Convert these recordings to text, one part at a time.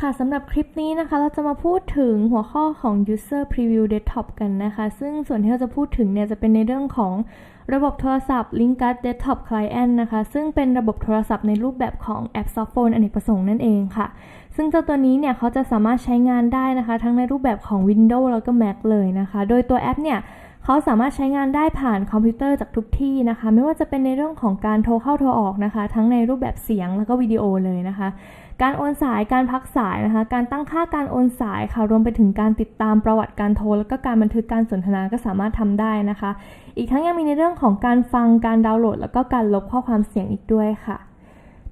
ค่ะสำหรับคลิปนี้นะคะเราจะมาพูดถึงหัวข้อของ user preview desktop กันนะคะ ซึ่งส่วนที่เราจะพูดถึงเนี่ยจะเป็นในเรื่องของระบบโทรศัพท์ Linkas Desktop Client นะคะ ซึ่งเป็นระบบโทรศัพท์ในรูปแบบของแอป Softphone อเนกประสงค์นั่นเองค่ะ ซึ่งเจ้าตัวนี้เนี่ยเขาจะสามารถใช้งานได้นะคะ ทั้งในรูปแบบของ Windows แล้วก็ Mac เลยนะคะ โดยตัวแอปเนี่ย เขาสามารถใช้งานได้ผ่านคอมพิวเตอร์จากทุกที่นะคะ ไม่ว่าจะเป็นในเรื่องของการโทรเข้าโทรออกนะคะ ทั้งในรูปแบบเสียงแล้วก็วิดีโอเลยนะคะ การโอนสายการพักสายนะคะ การตั้งค่าการโอนสายค่ะรวมไปถึงการติดตามประวัติการโทร แล้วก็การบันทึกการสนทนาก็สามารถทำได้นะคะ อีกทั้งยังมีในเรื่องของการฟังการดาวน์โหลด แล้วก็การลบข้อความเสียงอีกด้วยค่ะ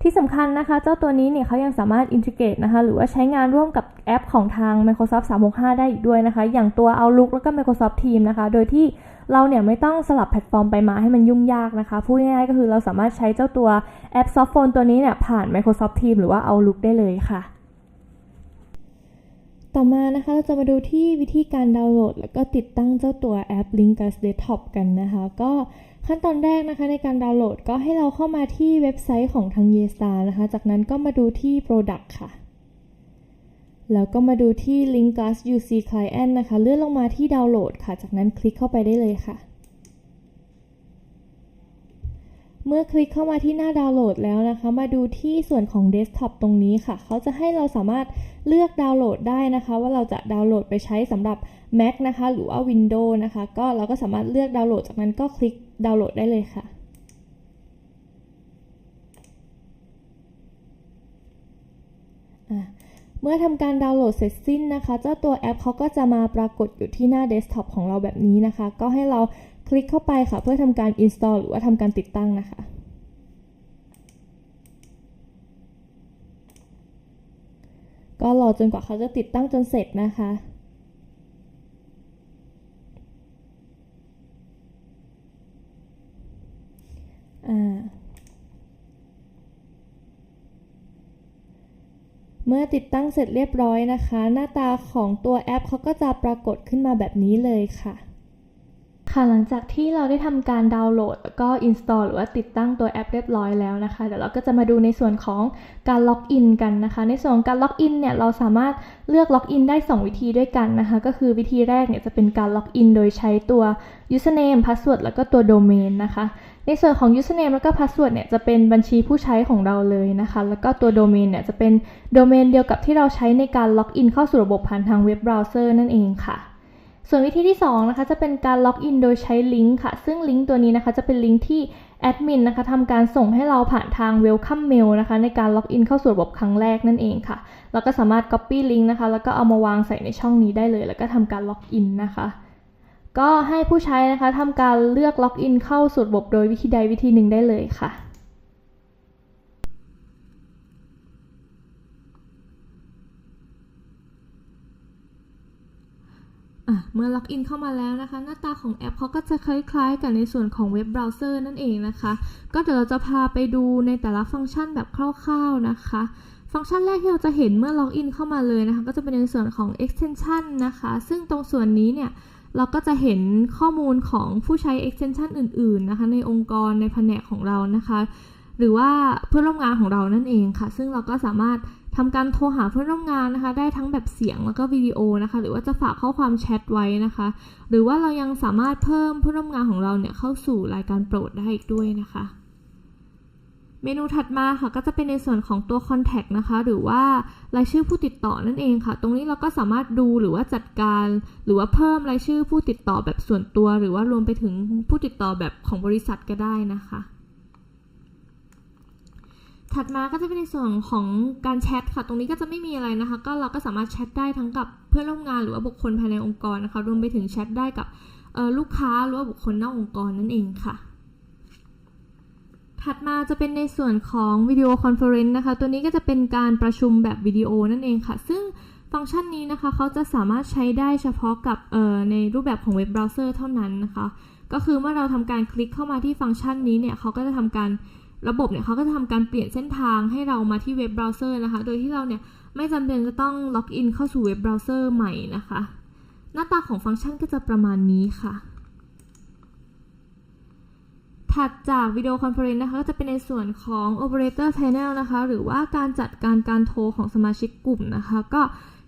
ที่สำคัญนะคะเจ้าตัวนี้เนี่ยเขายังสามารถอินทิเกรตนะคะหรือว่าใช้งานร่วมกับแอปของทาง Microsoft 365 ได้อีกด้วยนะคะ อย่างตัว Outlook แล้วก็ Microsoft Teams นะคะ โดยที่เราเนี่ยไม่ต้องสลับแพลตฟอร์มไปมาให้มันยุ่งยากนะคะพูดง่ายๆก็คือเราสามารถใช้เจ้าตัวแอป Softphone ตัวนี้เนี่ยผ่าน Microsoft Teams หรือว่า Outlook ได้เลยค่ะ ต่อมานะคะเราจะมาดูที่วิธีการดาวน์โหลด แล้วก็ติดตั้งเจ้าตัวแอป Linkas Desktop กันนะคะ ก็ ขั้นตอนแรกนะคะในการดาวน์โหลดก็ให้เราเข้ามาที่เว็บไซต์ของทาง Yeestar นะคะ จากนั้นก็มาดูที่ Product ค่ะ แล้วก็มาดูที่ Linkas UC Client นะคะ เลื่อนลงมาที่ดาวน์โหลดค่ะ จากนั้นคลิกเข้าไปได้เลยค่ะ เมื่อคลิกเข้ามาที่หน้าดาวน์โหลดแล้วนะคะ มาดูที่ส่วนของเดสก์ท็อปตรงนี้ค่ะ เขาจะให้เราสามารถเลือกดาวน์โหลดได้นะคะ ว่าเราจะดาวน์โหลดไปใช้สำหรับ Mac นะคะ หรือว่า Windows นะคะ ก็เราก็สามารถเลือกดาวน์โหลดจากนั้นก็คลิกดาวน์โหลดได้เลยค่ะเมื่อทำการดาวน์โหลดเสร็จสิ้นนะคะ เจ้าตัวแอปเขาก็จะมาปรากฏอยู่ที่หน้าเดสก์ท็อปของเราแบบนี้นะคะ ก็ให้เรา คลิกเข้าไปค่ะ เพื่อทำการ install หรือว่าทำการติดตั้งนะคะ ก็รอจนกว่าเขาจะติดตั้งจนเสร็จนะคะเมื่อติดตั้งเสร็จเรียบร้อยนะคะ หน้าตาของตัวแอปเขาก็จะปรากฏขึ้นมาแบบนี้เลยค่ะ ค่ะหลังจากที่เราได้ทำการดาวน์โหลด แล้วก็ install หรือว่าติดตั้งตัวแอปเรียบร้อยแล้วนะคะ เดี๋ยวเราก็จะมาดูในส่วนของการล็อกอินกันนะคะ ในส่วนของการล็อกอินเนี่ยเราสามารถเลือกล็อกอินได้ 2 วิธีด้วยกันนะคะ ก็คือวิธีแรกเนี่ยจะเป็นการล็อกอินโดยใช้ตัว username password แล้วก็ตัว domain นะคะ ในส่วนของ username แล้วก็ password เนี่ยจะเป็นบัญชีผู้ใช้ของเราเลยนะคะ แล้วก็ตัว domain เนี่ยจะเป็นโดเมนเดียวกับที่เราใช้ในการล็อกอินเข้าสู่ระบบผ่านทางเว็บเบราว์เซอร์นั่นเองค่ะ ส่วนวิธีที่2นะคะจะเป็นการล็อกอินโดยใช้ลิงก์ค่ะ ซึ่งลิงก์ตัวนี้นะคะจะเป็นลิงก์ที่แอดมินนะคะทำการส่งให้เราผ่านทาง Welcome Mail นะคะในการล็อกอินเข้าสู่ระบบครั้งแรกนั่นเองค่ะ เราก็สามารถ Copy ลิงก์นะคะแล้วก็เอามาวางใส่ในช่องนี้ได้เลย แล้วก็ทำการล็อกอินนะคะก็ให้ผู้ใช้นะคะทำการเลือกล็อกอินเข้าสู่ระบบโดยวิธีใดวิธีหนึ่งได้เลยค่ะอะ เมื่อล็อกอินเข้ามาแล้วนะคะ หน้าตาของแอปเขาก็จะคล้ายๆ กับในส่วนของเว็บเบราว์เซอร์นั่นเองนะคะ ก็เดี๋ยวเราจะพาไปดูในแต่ละฟังก์ชันแบบคร่าวๆนะคะ ฟังก์ชันแรกที่เราจะเห็นเมื่อล็อกอินเข้ามาเลยนะคะ ก็จะเป็นในส่วนของ extension นะคะ ซึ่งตรงส่วนนี้เนี่ยเราก็จะเห็นข้อมูลของผู้ใช้ extension อื่นๆ นะคะ ในองค์กรในแผนกของเรานะคะ หรือว่าเพื่อนร่วมงานของเรานั่นเองค่ะ ซึ่งเราก็สามารถ ทำการโทรหาเพื่อนร่วมงานนะคะ ได้ทั้งแบบเสียงแล้วก็วิดีโอนะคะ หรือว่าจะฝากข้อความแชทไว้นะคะ หรือว่าเรายังสามารถเพิ่มเพื่อนร่วมงานของเราเนี่ยเข้าสู่รายการโปรดได้อีกด้วยนะคะ เมนูถัดมาค่ะก็จะเป็นในส่วนของตัว Contact นะคะ หรือว่ารายชื่อผู้ติดต่อนั่นเองค่ะ ตรงนี้เราก็สามารถดูหรือว่าจัดการ หรือว่าเพิ่มรายชื่อผู้ติดต่อแบบส่วนตัว หรือว่ารวมไปถึงผู้ติดต่อแบบของบริษัทก็ได้นะคะ ถัดมาก็จะเป็นในส่วนของการแชทค่ะ ตรงนี้ก็จะไม่มีอะไรนะคะ ก็เราก็สามารถแชทได้ทั้งกับเพื่อนร่วมงานหรือว่าบุคคลภายในองค์กรนะคะ รวมไปถึงแชทได้กับลูกค้าหรือว่าบุคคลนอกองค์กรนั่นเองค่ะถัดมาจะเป็นในส่วนของวิดีโอคอนเฟอเรนซ์นะคะ ตัวนี้ก็จะเป็นการประชุมแบบวิดีโอนั่นเองค่ะ ซึ่งฟังก์ชันนี้นะคะเขาจะสามารถใช้ได้เฉพาะกับในรูปแบบของเว็บเบราว์เซอร์เท่านั้นนะคะ ก็คือเมื่อเราทำการคลิกเข้ามาที่ฟังก์ชันนี้เนี่ยเขาก็จะทำการ ระบบเนี่ยเขาก็จะทำการเปลี่ยนเส้นทางให้เรามาที่เว็บเบราว์เซอร์นะคะ โดยที่เราเนี่ยไม่จำเป็นจะต้องล็อกอินเข้าสู่เว็บเบราว์เซอร์ใหม่นะคะ หน้าตาของฟังก์ชันก็จะประมาณนี้ค่ะ ถัดจากวิดีโอคอนเฟอเรนซ์นะคะก็จะเป็นในส่วนของ Operator Panel นะคะ หรือว่าการจัดการการโทรของสมาชิกกลุ่มนะคะ ก็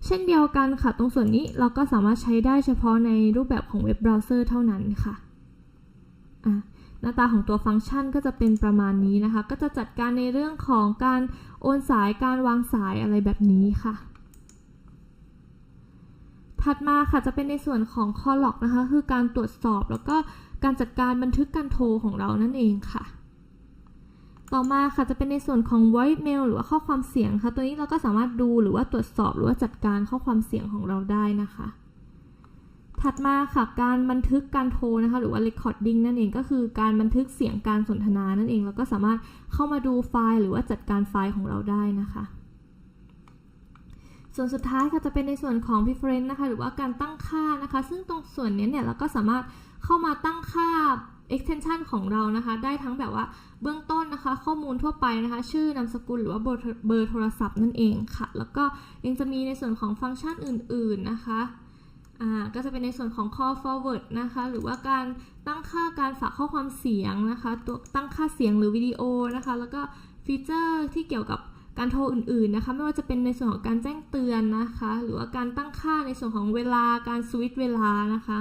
เช่นเดียวกันค่ะ ตรงส่วนนี้เราก็สามารถใช้ได้เฉพาะในรูปแบบของเว็บเบราว์เซอร์เท่านั้นค่ะอะ หน้าตาของตัวฟังก์ชันก็จะเป็นประมาณนี้นะคะ ก็จะจัดการในเรื่องของการโอนสายการวางสายอะไรแบบนี้ค่ะ ถัดมาค่ะจะเป็นในส่วนของ call log นะคะ คือการตรวจสอบแล้วก็การจัดการบันทึกการโทรของเรานั่นเองค่ะ ต่อมาค่ะจะเป็นในส่วนของ voice mail หรือว่าข้อความเสียงค่ะ ตัวนี้เราก็สามารถดูหรือว่าตรวจสอบหรือว่าจัดการข้อความเสียงของเราได้นะคะ ถัดมาค่ะการบันทึกการโทรนะคะหรือว่า recording นั่นเองก็คือการบันทึกเสียงการสนทนานั่นเองแล้วก็สามารถเข้ามาดูไฟล์ หรือว่าจัดการไฟล์ของเราได้นะคะส่วนสุดท้ายค่ะจะเป็นในส่วนของ preference นะคะหรือว่าการตั้งค่านะคะ ซึ่งตรงส่วนนี้เนี่ยเราก็สามารถเข้ามาตั้งค่า extension ของเรานะคะ ได้ทั้งแบบว่าเบื้องต้นนะคะ ข้อมูลทั่วไปนะคะ ชื่อนามสกุลหรือว่าเบอร์โทรศัพท์นั่นเองค่ะ แล้วก็ยังจะมีในส่วนของฟังก์ชันอื่น ๆนะคะ ก็จะเป็นในส่วนของ call forward นะคะ หรือว่าการตั้งค่าการฝากข้อความเสียงนะคะ ตัวตั้งค่าเสียงหรือวิดีโอนะคะ แล้วก็ฟีเจอร์ที่เกี่ยวกับการโทรอื่นๆนะคะ ไม่ว่าจะเป็นในส่วนของการแจ้งเตือนนะคะ หรือว่าการตั้งค่าในส่วนของเวลา การสวิตช์เวลานะคะ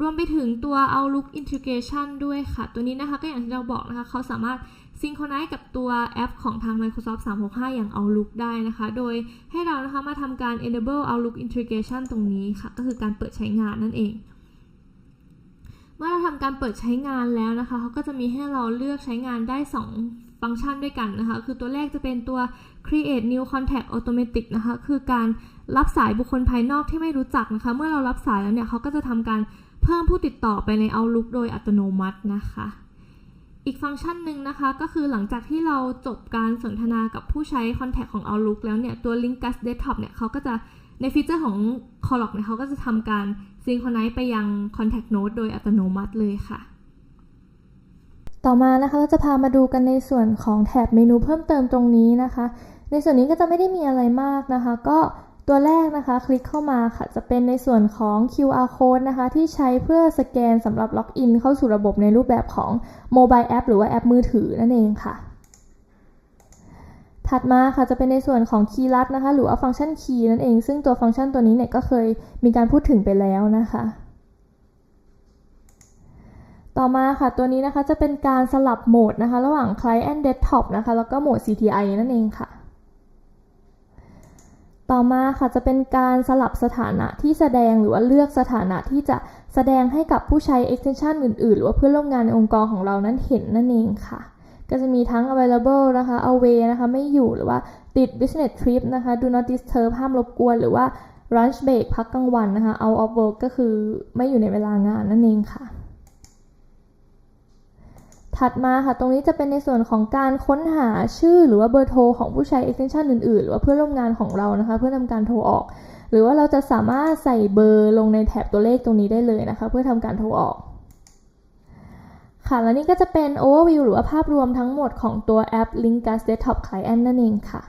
รวมไปถึงตัว Outlook Integration ด้วยค่ะ ตัวนี้นะคะก็อย่างที่เราบอกนะคะ เขาสามารถ ซิงโครไนซ์กับตัวแอปของทาง Microsoft 365 อย่าง Outlook ได้นะคะ โดยให้เรานะคะมาทำการ enable Outlook Integration ตรงนี้ค่ะ ก็คือการเปิดใช้งานนั่นเอง เมื่อเราทำการเปิดใช้งานแล้วนะคะ เขาก็จะมีให้เราเลือกใช้งานได้ 2 ฟังก์ชันด้วยกันนะคะ คือตัวแรกจะเป็นตัว create new contact automatic นะคะ คือการรับสายบุคคลภายนอกที่ไม่รู้จักนะคะ เมื่อเรารับสายแล้วเนี่ยเขาก็จะทำการเพิ่มผู้ติดต่อไปใน Outlook โดยอัตโนมัตินะคะ อีกฟังก์ชันหนึ่งนะคะก็คือหลังจากที่เราจบการสนทนากับผู้ใช้ Contact ของ Outlook แล้วเนี่ย ตัว Linkus Desktop เนี่ยเขาก็จะในฟีเจอร์ของ c o l l o g เนี่ยเขาก็จะทำการ Synchronize ไปยัง Contact Note โดยอัตโนมัติเลยค่ะ ต่อมานะคะเราจะพามาดูกันในส่วนของแถบเมนูเพิ่มเติมตรงนี้นะคะ ในส่วนนี้ก็จะไม่ได้มีอะไรมากนะคะ ก็ ตัวแรกนะคะ คลิกเข้ามาค่ะ จะเป็นในส่วนของ QR code นะคะ ที่ใช้เพื่อสแกนสำหรับล็อกอินเข้าสู่ระบบในรูปแบบของโมบายแอปหรือว่าแอปมือถือนั่นเองค่ะ ถัดมาค่ะจะเป็นในส่วนของคีย์ลัดนะคะ หรือว่าฟังก์ชันคีย์นั่นเอง ซึ่งตัวฟังก์ชันตัวนี้เนี่ยก็เคยมีการพูดถึงไปแล้วนะคะต่อมาค่ะตัวนี้นะคะจะเป็นการสลับโหมดนะคะ ระหว่าง Client Desktop นะคะ แล้วก็โหมด CTI นั่นเองค่ะ ต่อมาค่ะจะเป็นการสลับสถานะที่แสดงหรือว่าเลือกสถานะที่จะแสดงให้กับผู้ใช้ extension อื่น ๆ หรือว่าเพื่อนร่วมงานในองค์กรของเรานั้นเห็นนั่นเองค่ะ ก็จะมีทั้ง available นะคะ away นะคะไม่อยู่หรือว่าติด business trip นะคะ do not disturb ห้ามรบกวน หรือว่า lunch break พักกลางวันนะคะ out of work ก็คือไม่อยู่ในเวลางานนั่นเองค่ะ ถัดมาค่ะตรงนี้จะเป็นในส่วนของการค้นหาชื่อหรือว่าเบอร์โทรของผู้ใช้ extension อื่นๆ หรือว่าเพื่อนร่วมงานของเรานะคะ เพื่อทำการโทรออก หรือว่าเราจะสามารถใส่เบอร์ลงในแถบตัวเลขตรงนี้ได้เลยนะคะ เพื่อทำการโทรออกค่ะและนี่ก็จะเป็น overview หรือว่าภาพรวมทั้งหมดของตัวแอป Linkas Desktop Client นั่นเองค่ะ